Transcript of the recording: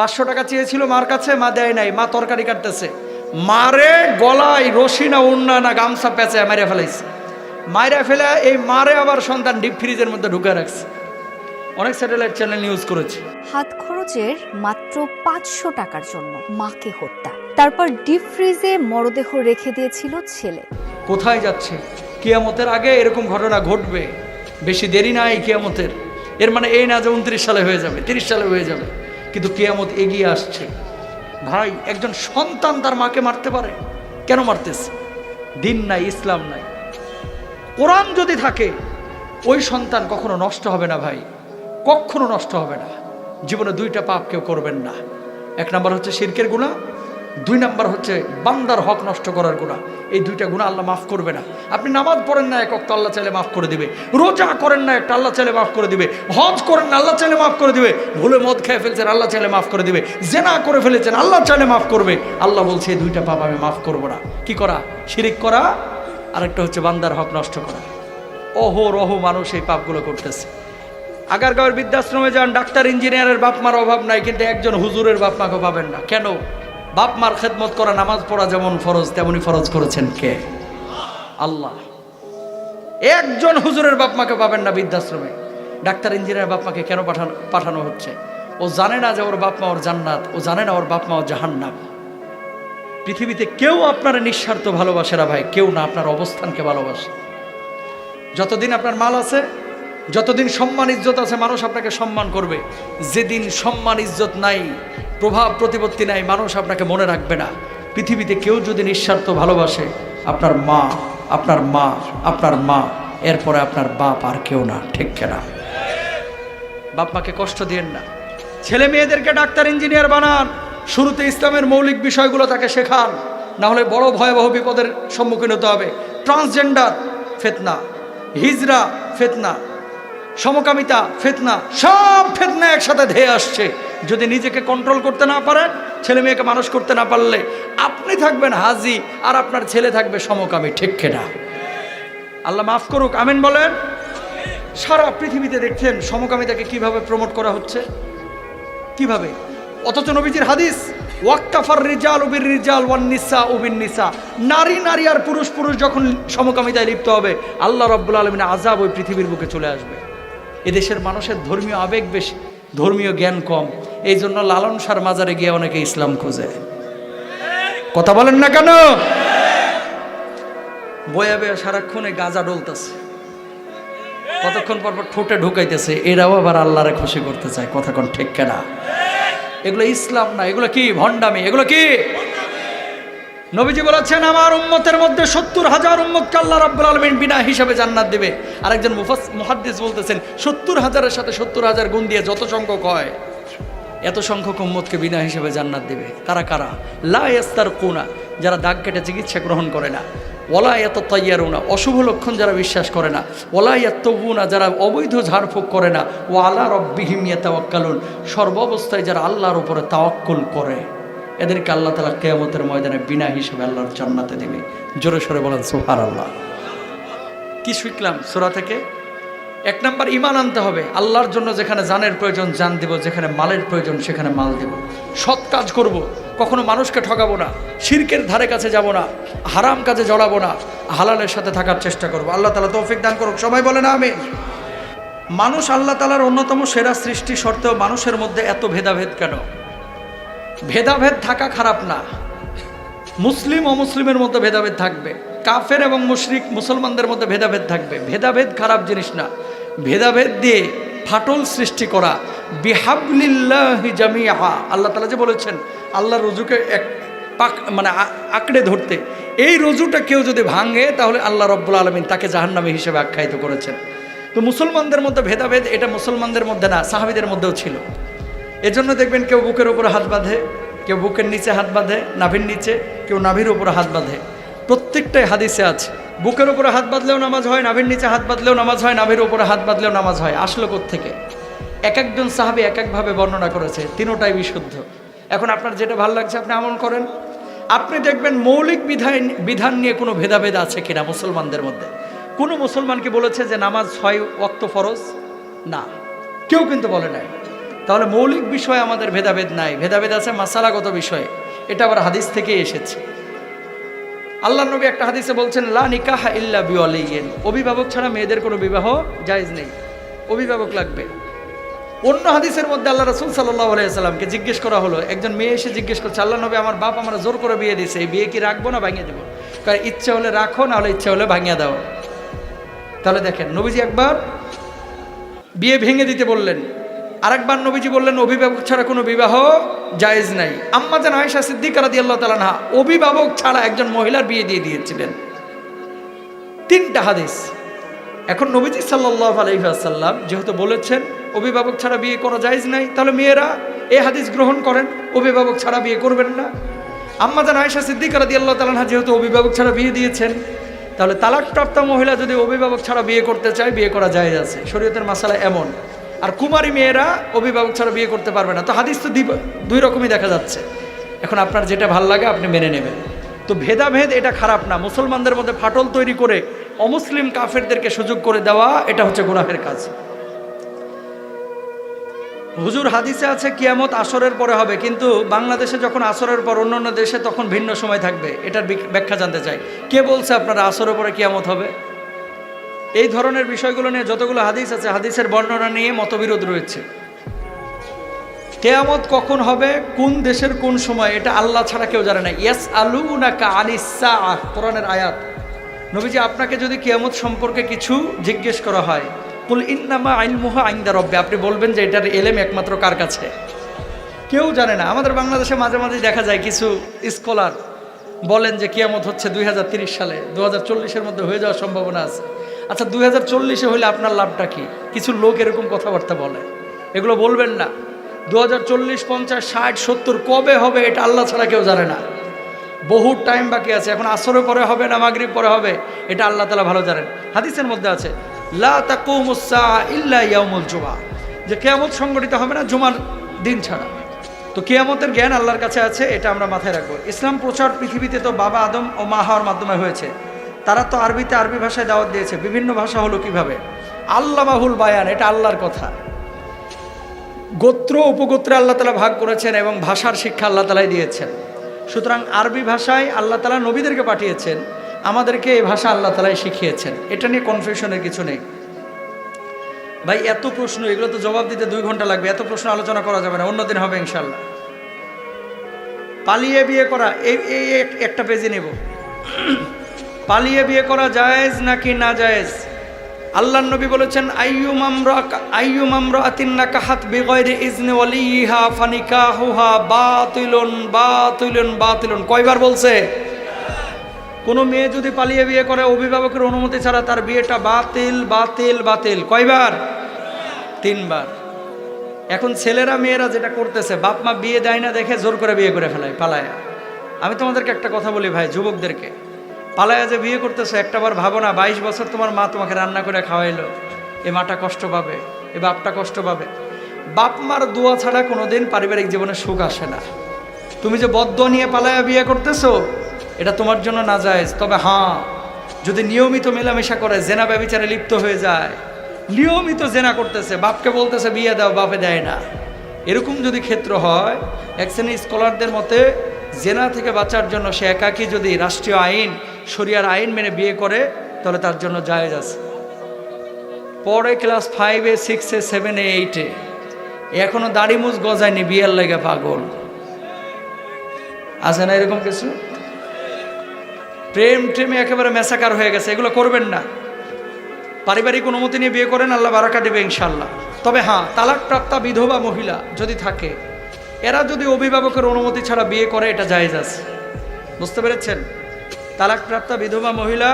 পাঁচশো টাকা চেয়েছিল মার কাছে মা দেয় নাই মা তরকারি কাটতেছে। মারে গলায় রশি না উন্না না গামছা পেঁচে মেরে ফেলাইছে। মায়েরা ফেলে এই মারে আবার সন্তান ডিপ ফ্রিজের মধ্যে ঢুকে রাখছে। অনেক স্যাটেলাইট চ্যানেল নিউজ করেছে। হাত খরচের মাত্র পাঁচশো টাকার জন্য মাকে হত্যা। তারপর ডিপ ফ্রিজে মরদেহ রেখে দিয়েছিল ছেলে। কোথায় যাচ্ছে? কিয়ামতের আগে এরকম ঘটনা ঘটবে। বেশি দেরি নাই কিয়ামতের। এর মানে এই না যে উনত্রিশ সালে হয়ে যাবে তিরিশ সালে হয়ে যাবে। কিন্তু কেয়ামত এগিয়ে আসছে। ভাই, একজন সন্তান তার মাকে মারতে পারে? কেন মারতেছে? দিন নাই, ইসলাম নাই। কোরআন যদি থাকে, ওই সন্তান কখনো নষ্ট হবে না ভাই। কখনো নষ্ট হবে না। জীবনে দুইটা পাপ কেউ করবেন না। এক নাম্বার হচ্ছে শিরকের গুণা দুই নাম্বার হচ্ছে বান্দার হক নষ্ট করার গুণা এই দুইটা গুণা আল্লাহ মাফ করবে না। আপনি নামাজ পড়েন না, এক অক্ত আল্লাহ চাইলে মাফ করে দিবে। রোজা করেন না, একটা আল্লাহ চাইলে মাফ করে দিবে। হজ করেন না, আল্লাহ চাইলে মাফ করে দিবে। ভুলে মদ খেয়ে ফেলছেন, আল্লাহ চাইলে মাফ করে দিবে। জেনা করে ফেলেছেন, আল্লাহ চাইলে মাফ করবে। আল্লাহ বলছে, এই দুইটা পাপ আমি মাফ করব না। কি করা? শিরিক করা? আরেকটা হচ্ছে বান্দার হক নষ্ট করা। ওহো রহো মানুষ এই পাপগুলো করতেছে। আগারগাঁওয়ের বৃদ্ধাশ্রমে যান, ডাক্তার, ইঞ্জিনিয়ারের বাপমার অভাব নাই, কিন্তু একজন হুজুরের বাপ মাকে পাবেন না। কেন? বাপ মার খেদমত করা, নামাজ পড়া যেমন ফরজ, তেমনি ফরজ করেছেন কে? আল্লাহ। একজন হুজুরের বাপ মাকে পাবেন না বৃদ্ধাশ্রমে। ডাক্তার ইঞ্জিনিয়ার বাপ মাকে কেন পাঠানো পাঠানো হচ্ছে? ও জানে না যে ওর বাপ মা ওর জান্নাত, ও জানে না ওর বাপ মা ওর জাহান্নাম। পৃথিবীতে কেউ আপনার নিঃস্বার্থ ভালোবাসে না ভাই, কেউ না আপনার অবস্থানকে ভালোবাসে। যতদিন আপনার মাল আছে, যতদিন সম্মান, ইজ্জত আছে, মানুষ আপনাকে সম্মান করবে। যেদিন সম্মান, ইজ্জত নাই প্রভাব প্রতিপত্তি নাই, মানুষ আপনাকে মনে রাখবে না। পৃথিবীতে কেউ যদি নিঃস্বার্থ ভালোবাসে, আপনার মা আপনার মা আপনার মা, এরপরে আপনার বাপ আর কেউ না, ঠিক কেনা? বাপ মাকে কষ্ট দিয়েন না। ছেলে মেয়েদেরকে ডাক্তার, ইঞ্জিনিয়ার বানান, শুরুতে ইসলামের মৌলিক বিষয়গুলো তাকে শেখান, না হলে বড় ভয়াবহ বিপদের সম্মুখীন হতে হবে। ট্রান্সজেন্ডার, ফেতনা। হিজরা, ফেতনা। সমকামিতা, ফেতনা। সব ফেতনা একসাথে ধেয়ে আসছে। যদি নিজেকে কন্ট্রোল করতে না পারেন ছেলে মেয়েকে মানুষ করতে না পারলে আপনি থাকবেন হাজি আর আপনার ছেলে থাকবে সমকামী, ঠিক কেনা? আল্লাহ মাফ করুক, আমিন বলেন। সারা পৃথিবীতে দেখছেন সমকামিতাকে কীভাবে প্রমোট করা হচ্ছে? কীভাবে? অথচ নবীজির হাদিস ওয়াক্তাফার রিজাল উবির রিজাল ওয়ান নিসা উবিন নিসা নারী নারী আর পুরুষ পুরুষ যখন সমকামিতায় লিপ্ত হবে, আল্লাহ রব্বুল আলমিন আজাব ওই পৃথিবীর বুকে চলে আসবে। এদেশের মানুষের ধর্মীয় আবেগ বেশি, ধর্মীয় জ্ঞান কম। এই জন্য লালন সার মাজারে গিয়ে অনেকে ইসলাম খোঁজে। কথা বলেন না কেন? বয়া বয়া সারাক্ষণে গাঁজা ডলতেছে। কতক্ষণ পর পর ঠোঁটে ঢুকাইতেছে, এরাও আবার আল্লাহরে খুশি করতে চায় কোন ঠিক কেনা? এগুলো ইসলাম না, এগুলো কি ভণ্ডামি, এগুলো কি? নবীজি বলেছেন, আমার উম্মতের মধ্যে সত্তর হাজার উম্মতকে আল্লাহ রাব্বুল আলমিন বিনা হিসাবে জান্নাত দেবে। আরেকজন মুহাদ্দিস বলতেছেন, সত্তর হাজারের সাথে সত্তর হাজার গুণ দিয়ে যত সংখ্যক হয় এত সংখ্যক উম্মতকে বিনা হিসাবে জান্নাত দেবে। তারা কারা? লা ইয়াস্তার কোনা যারা দাগ কেটে চিকিৎসা গ্রহণ করে না। ওলা এত তৈয়ার তৈয়ারুনা অশুভ লক্ষণ যারা বিশ্বাস করে না। ওলা এত্তবুনা যারা অবৈধ ঝাড়ফুঁক করে না। ও আল্লাহ রব্বিহিম ইয়াতাওয়াক্কালুন, সর্বাবস্থায় যারা আল্লাহর উপরে তাওয়াক্কুল করে। এদেরকে আল্লাহ তালা কেয়ামতের ময়দানে বিনা হিসেবে আল্লাহর জান্নাতে দেবে। জোরে সরে বলেন সুহার আল্লাহ কি শিখলাম সোরা থেকে? এক নাম্বার ইমান আনতে হবে। আল্লাহর জন্য যেখানে জানের প্রয়োজন, জান দেব। যেখানে মালের প্রয়োজন, সেখানে মাল দেব। সৎ কাজ করব। কখনো মানুষকে ঠকাবো না। শিরকের ধারে কাছে যাব না। হারাম কাজে জড়াবো না। হালালের সাথে থাকার চেষ্টা করব। আল্লাহ তালা তৌফিক দান করুক। সবাই বলে না আমি মানুষ আল্লাহ তালার অন্যতম সেরা সৃষ্টি সত্ত্বেও মানুষের মধ্যে এত ভেদাভেদ কেন? ভেদাভেদ থাকা খারাপ না। মুসলিম ও মুসলিমের মধ্যে ভেদাভেদ থাকবে। কাফের এবং মুশরিক, মুসলমানদের মধ্যে ভেদাভেদ থাকবে। ভেদাভেদ খারাপ জিনিস না। ভেদাভেদ দিয়ে ফাটল সৃষ্টি করা। বিহাবলিল্লাহি জামিয়া আল্লাহ তালা যে বলেছেন আল্লাহ রুজুকে এক পাক মানে আঁকড়ে ধরতে। এই রজুটা কেউ যদি ভাঙে, তাহলে আল্লাহ রব্বুল আলমিন তাকে জাহান্নামী হিসেবে আখ্যায়িত করেছেন। তো মুসলমানদের মধ্যে ভেদাভেদ এটা মুসলমানদের মধ্যে না, সাহাবিদের মধ্যেও ছিল। এজন্য দেখবেন কেউ বুকের উপরে হাত বাঁধে, কেউ বুকের নিচে হাত বাঁধে, নাভির নিচে, কেউ নাভির উপরে হাত বাঁধে। প্রত্যেকটাই হাদিসে আছে। বুকের উপরে হাত বাঁধলেও নামাজ হয়, নাভির নিচে হাত বাঁধলেও নামাজ হয়, নাভির উপরে হাত বাঁধলেও নামাজ হয়। আসলো থেকে এক একজন সাহাবি এক একভাবে বর্ণনা করেছে, তিনোটাই বিশুদ্ধ। এখন আপনার যেটা ভালো লাগছে, আপনি আমল করেন। আপনি দেখবেন মৌলিক বিধান বিধান নিয়ে কোনো ভেদাভেদ আছে কিনা মুসলমানদের মধ্যে? কোনো মুসলমানকে বলেছে যে নামাজ ছয় ওয়াক্ত ফরজ? না। কেউ কিন্তু বলে নাই। তাহলে মৌলিক বিষয়ে আমাদের ভেদাভেদ নাই। ভেদাভেদ আছে মাসালাগত বিষয়ে। এটা আবার হাদিস থেকে এসেছে। আল্লাহ নবী একটা হাদিসে বলছেন, লা নিকাহা ইল্লা বিওয়ালিয়েন অভিভাবক ছাড়া মেয়েদের কোনো বিবাহ জায়েজ নেই। অভিভাবক লাগবে। অন্য হাদিসের মধ্যে আল্লাহ রসুল সাল্লাহ আলাইসাল্লামকে জিজ্ঞেস করা হলো। একজন মেয়ে এসে জিজ্ঞেস করছে, আল্লাহ নবী, আমার বাপ আমার জোর করে বিয়ে দিছে, এই বিয়ে কি রাখব না ভাঙিয়ে দেবো? কারণ ইচ্ছে হলে রাখো, না হলে ইচ্ছে হলে ভাঙিয়ে দাও। তাহলে দেখেন, নবীজি একবার বিয়ে ভেঙে দিতে বললেন। আরেকবার নবীজি বললেন, অভিভাবক ছাড়া কোনো বিবাহ জায়েজ নাই। আম্মা যেন আয়সা সিদ্দিক রাদি আল্লাহ তালা অভিভাবক ছাড়া একজন মহিলার বিয়ে দিয়ে দিয়েছিলেন। তিনটা হাদিস। এখন নবীজি সাল্লাহ আলহিহাসাল্লাম যেহেতু বলেছেন, অভিভাবক ছাড়া বিয়ে করা জায়েজ নাই, তাহলে মেয়েরা এ হাদিস গ্রহণ করেন, অভিভাবক ছাড়া বিয়ে করবেন না। আম্মা যেন আয়সা সিদ্দিক রাদি আল্লাহ তালা যেহেতু অভিভাবক ছাড়া বিয়ে দিয়েছেন, তাহলে তালাকপ্রাপ্ত মহিলা যদি অভিভাবক ছাড়া বিয়ে করতে চায়, বিয়ে করা যায় আছে। শরীয়তের মাসালা এমন। আর কুমারী মেয়েরা অভিভাবক ছাড়া বিয়ে করতে পারবে না। তো হাদিস তো দুই রকমই দেখা যাচ্ছে। এখন আপনার যেটা ভালো লাগে আপনি মেনে নেবেন। তো ভেদাভেদ এটা খারাপ না। মুসলমানদের মধ্যে ফাটল তৈরি করে অমুসলিম কাফেরদেরকে সুযোগ করে দেওয়া, এটা হচ্ছে গুনাহের কাজ। হুজুর হাদিসে আছে, কিয়ামত আসরের পরে হবে, কিন্তু বাংলাদেশে যখন আসরের পর অন্য অন্য দেশে তখন ভিন্ন সময় থাকবে, এটার ব্যাখ্যা জানতে চাই। কে বলছে আপনারা আসরের পরে কিয়ামত হবে? এই ধরনের বিষয়গুলো নিয়ে যতগুলো হাদিস আছে, হাদিসের বর্ণনা নিয়ে মতবিরোধ রয়েছে। কেয়ামত কখন হবে? কোন দেশের কোন সময়? এটা আল্লাহ ছাড়া কেউ জানে না। ইয়াস আলু নাকা আলিসা কোরআনের আয়াত। নবীজি, আপনাকে যদি কেয়ামত সম্পর্কে কিছু জিজ্ঞেস করা হয়, কুল ইন্নামা আইন মুহা আইন্দা রব্বে আপনি বলবেন যে এটার এলেম একমাত্র কার কাছে? কেউ জানে না। আমাদের বাংলাদেশে মাঝে মাঝে দেখা যায় কিছু স্কলার বলেন যে কিয়ামত হচ্ছে দুই সালে। দু হাজার মধ্যে হয়ে যাওয়ার সম্ভাবনা আছে। আচ্ছা দুই হাজার চল্লিশে হলে আপনার লাভটা কি? কিছু লোক এরকম কথাবার্তা বলে। এগুলো বলবেন না। দু হাজার চল্লিশ, পঞ্চাশ, ষাট, সত্তর কবে হবে এটা আল্লাহ ছাড়া কেউ জানে না। বহু টাইম বাকি আছে। এখন আসরের পরে হবে না মাগরিব পরে হবে? এটা আল্লাহ তালা ভালো জানেন। হাদিসের মধ্যে আছে, লা ইল্লা ইয়াউমুল জুমা যে কেয়ামত সংগঠিত হবে না জুমার দিন ছাড়া। তো কেয়ামতের জ্ঞান আল্লাহর কাছে আছে, এটা আমরা মাথায় রাখব। ইসলাম প্রচার পৃথিবীতে তো বাবা আদম ও মা হওয়ার মাধ্যমে হয়েছে। তারা তো আরবিতে আরবি ভাষায় দাওয়াত দিয়েছে, বিভিন্ন ভাষা হলো কীভাবে? আল্লাহ মাহুল বায়ান, এটা আল্লাহর কথা। গোত্র উপগোত্রে আল্লাহ তালা ভাগ করেছেন এবং ভাষার শিক্ষা আল্লাহ তালাই দিয়েছেন। সুতরাং আরবি ভাষায় আল্লাহ তালা নবীদেরকে পাঠিয়েছেন, আমাদেরকে এই ভাষা আল্লাহ তালাই শিখিয়েছেন। এটা নিয়ে কনফিউশনের কিছু নেই। ভাই, এত প্রশ্ন, এগুলো তো জবাব দিতে দুই ঘণ্টা লাগবে, এত প্রশ্ন আলোচনা করা যাবে না অন্যদিন হবে ইনশাল্লাহ পালিয়ে বিয়ে করা, এই একটা পেজে নেব। পালিয়ে বিয়ে করা জায়েজ নাকি না জায়েজ? আল্লাহ নবী বলেছেন কাহাত ইজনে বাতিলুন বাতিলুন। কয়বার বলছে? কোনো মেয়ে যদি পালিয়ে বিয়ে করে, অভিভাবকের অনুমতি ছাড়া তার বিয়েটা বাতিল বাতিল বাতিল। কয়বার? তিনবার। এখন ছেলেরা, মেয়েরা যেটা করতেছে, বাপ মা বিয়ে দেয় না দেখে জোর করে বিয়ে করে ফেলায়, পালায়া। আমি তোমাদেরকে একটা কথা বলি ভাই, যুবকদেরকে। পালায়া যে বিয়ে করতেছে, একটাবার ভাবো না, বাইশ বছর তোমার মা তোমাকে রান্না করে খাওয়াইলো। এ মাটা কষ্ট পাবে, এ বাপটা কষ্ট পাবে। বাপ মার দোয়া ছাড়া কোনোদিন পারিবারিক জীবনে সুখ আসে না। তুমি যে বদ্ধ নিয়ে পালায়া বিয়ে করতেছো, এটা তোমার জন্য না যায় তবে হ্যাঁ যদি নিয়মিত মেলামেশা করে, জেনা ব্যবিচারে লিপ্ত হয়ে যায়। নিয়মিত জেনা করতেছে, বাপকে বলতেছে, বিয়ে দাও, বাপে দেয় না। এরকম যদি ক্ষেত্র হয়, এক শ্রেণির স্কলারদের মতে, জেনা থেকে বাঁচার জন্য সে একাকী যদি রাষ্ট্রীয় আইন শরিয়ার আইন মেনে বিয়ে করে, তাহলে তার জন্য জায়েজ আছে। পরে ক্লাস ফাইভে সিক্সে সেভেনে এইটে এখনও দাড়ি মুজ গজায়নি বিয়ের লেগে পাগল। আছে না এরকম কিছু? প্রেম ট্রেমে একেবারে মেসাকার হয়ে গেছে, এগুলো করবেন না। পারিবারিক অনুমতি নিয়ে বিয়ে করেন, আল্লাহ বারাকা দেবে ইনশাল্লাহ তবে হ্যাঁ তালাকপ্রাপ্তা বিধবা মহিলা যদি থাকে, এরা যদি অভিভাবকের অনুমতি ছাড়া বিয়ে করে, এটা জায়েজ আছে। বুঝতে পেরেছেন? তালাকপ্রাপ্তা বিধবা মহিলা